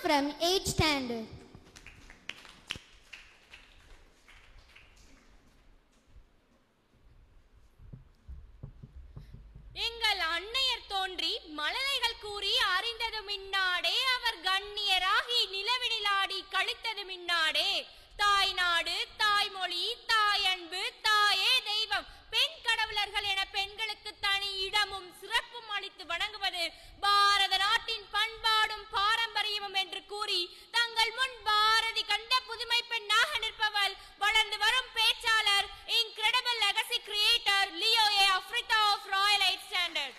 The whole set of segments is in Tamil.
From 8th standard. எங்கள் அன்னையர் தோன்றி மழலைகள் கூறி அறிந்தது மின்னாடே அவர் கண்ணியராகி நிலவினிலாடி கழித்தது மின்னாடே தாய் நாடு தாய்மொழி தாயன்பு தாயே தெய்வம். பெண் கடவுளர்கள் என பெண்களுக்கு தனி இடமும் சிறப்பும் அளித்து வணங்குவது பாரத நாட்டின் Leo A. A of Royal Royal Standard.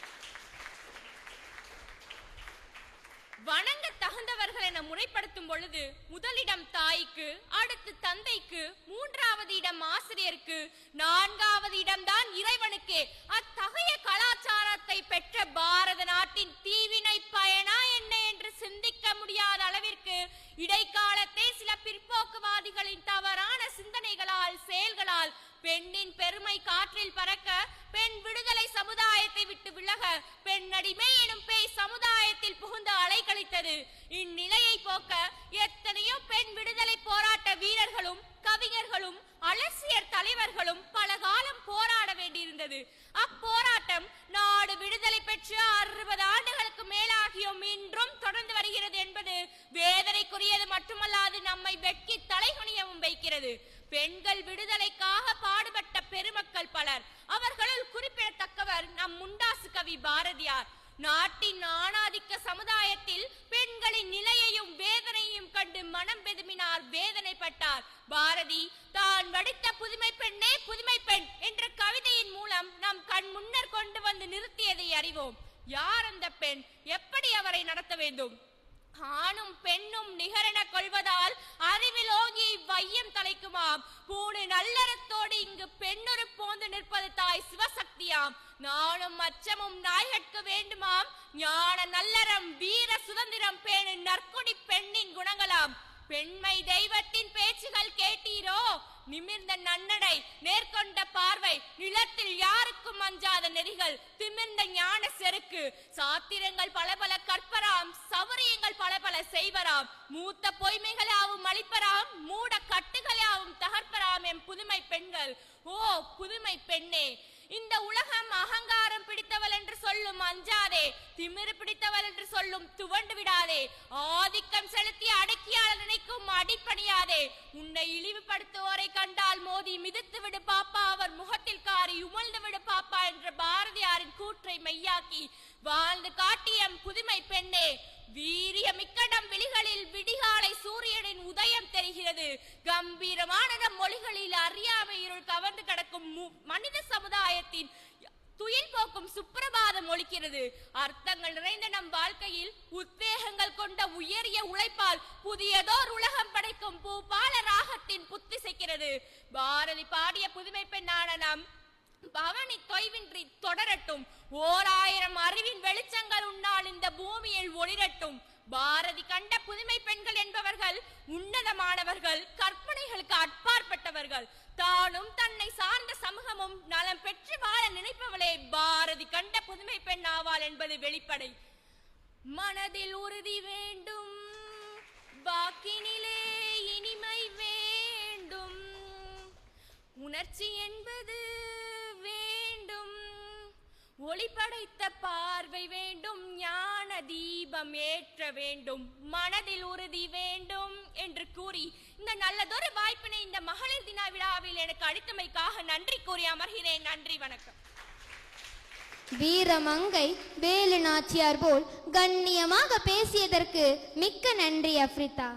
வணங்க தகுந்தவர்கள் என முறைப்படுத்தும் பொழுது முதலிடம் தாய்க்கு அடுத்து தந்தைக்கு மூன்றாவது இடம் ஆசிரியருக்கு நான்காவது இடம்தான் இறைவனுக்கு அத்தகைய கலாச்சாரத்தை பெற்ற பாரத நாட்டின் பெருமை காற்றில் பறக்க பெண் விடுதலை சமுதாயத்தை விட்டு விலக பெண் அடிமை எனும் பேய் சமுதாயத்தில் புகுந்து அலைக்கழித்தது இந்நிலையை போக்க எத்தனையோ பெண் விடுதலை போராட்ட வீரர்களும் கவிஞர்களும் அலசியர் தலைவர்களும் பல காலம் போராட வேண்டியிருந்தது. அப்போராட்டம் நாடு விடுதலை கண்டு மனம் பெதுமினார் வேதனைப்பட்டார். பாரதி தான் வடித்த புதுமை பெண்ணே புதுமை பெண் என்ற கவிதையின் மூலம் நம் கண் முன்னர் கொண்டு வந்து நிறுத்தியதை அறிவோம். யார் அந்த பெண்? எப்படி அவரை நடத்த வேண்டும்? ஆணும் பெண்ணும் நிகரென கொள்வதால் அறிவில் ஓங்கி வையம் தலைக்குமாம். பூனை நல்லறத்தோடு இங்கு பெண்ணொரு போந்து நிற்பது தாய் சிவசக்தியாம். நானும் அச்சமும் நாய்கட்க வேண்டுமாம். ஞான நல்லறம் வீர சுதந்திரம் பேணு பெண்மை தெய்வத்தின் பேச்சுகள் கேட்டீரோ? நிமிர்ந்த நன்னடை நேர்கொண்ட பார்வை நிலத்தில் யாருக்கும் அஞ்சாத நெறிகள் திமிர்ந்த ஞான செருக்கு. சாத்திரங்கள் பல பல கற்பராம் சௌரியங்கள் பல பல செய்வராம். மூத்த பொய்மைகளாவும் அளிப்பராம் மூட கட்டுகளாவும் தகர்ப்பராம் எம் புதுமை பெண்கள். ஓ புதுமை பெண்ணே இந்த உலகம் அகங்காரம் பிடித்தவள் என்று சொல்லும் அஞ்சாதே திமிரு பிடித்தவள் என்று சொல்லும் துவண்டு விடாதே. ஆதிக்கம் செலுத்தி அடக்கியால் நினைக்கும் அடிப்பணியாதே. உன்னை இழிவுபடுத்துவோரை கண்டால் மோதி மிதித்து விடு பாப்பா அவர் முகத்தில் காரி உமிழ்ந்து விடு பாப்பா என்ற பாரதியாரின் கூற்றை மெய்யாக்கி வாழ்ந்து காட்டியம் புதுமை பெண்ணே. வீரிய மிக்கடம் விழிகளில் விடிகாலை சூரியனின் உதயம் தெரிகிறது. கம்பீரமான நம் மொழிகளில் அறியா கவர்ந்து கிடக்கும் மனித சமுதாயத்தின் துயில் போக்கும் சுப்பிரபாதம் ஒழிக்கிறது. அர்த்தங்கள் நிறைந்த நம் வாழ்க்கையில் உத்வேகங்கள் கொண்ட உயரிய உழைப்பால் புதியதோர் உலகம் படைக்கும் பூபால ராகத்தின் புத்திசைக்கிறது பாரதி பாடிய புதுமை பெண்ணான நம் பவனி தொய்வின்றி தொடரட்டும். ஓர் ஆயிரம் அறிவின் வெளிச்சங்கள் உன்னால் இந்த பூமியில் ஒளிரட்டும். பாரதி கண்ட புதுமை பெண்கள் என்பவர்கள் உன்னதமானவர்கள் கற்பனைகளுக்கு அப்பாற்பட்டவர்கள் தானும் தன்னை சார்ந்த சமூகமும் நலம் பெற்று வாழ நினைப்பவளே பாரதி கண்ட புதுமை பெண் ஆவாள் என்பது வெளிப்படை. மனதில் உறுதி வேண்டும் வாக்கினிலே இனிமை வேண்டும். உணர்ச்சி என்பது வேண்டும் ஒளிப்படைத்த பார்வை வேண்டும் ஞான தீபம் ஏற்ற வேண்டும். மனதில் உறுதி வேண்டும் என்று கூறி இந்த நல்லதொரு வாய்ப்பினை இந்த மகளிர் தின விழாவில் எனக்கு அளித்தமைக்காக நன்றி கூறி அமர்கிறேன். நன்றி வணக்கம். வீரமங்கை வேலு நாச்சியார் போல் கண்ணியமாக பேசியதற்கு மிக்க நன்றி அஃப்ரிதா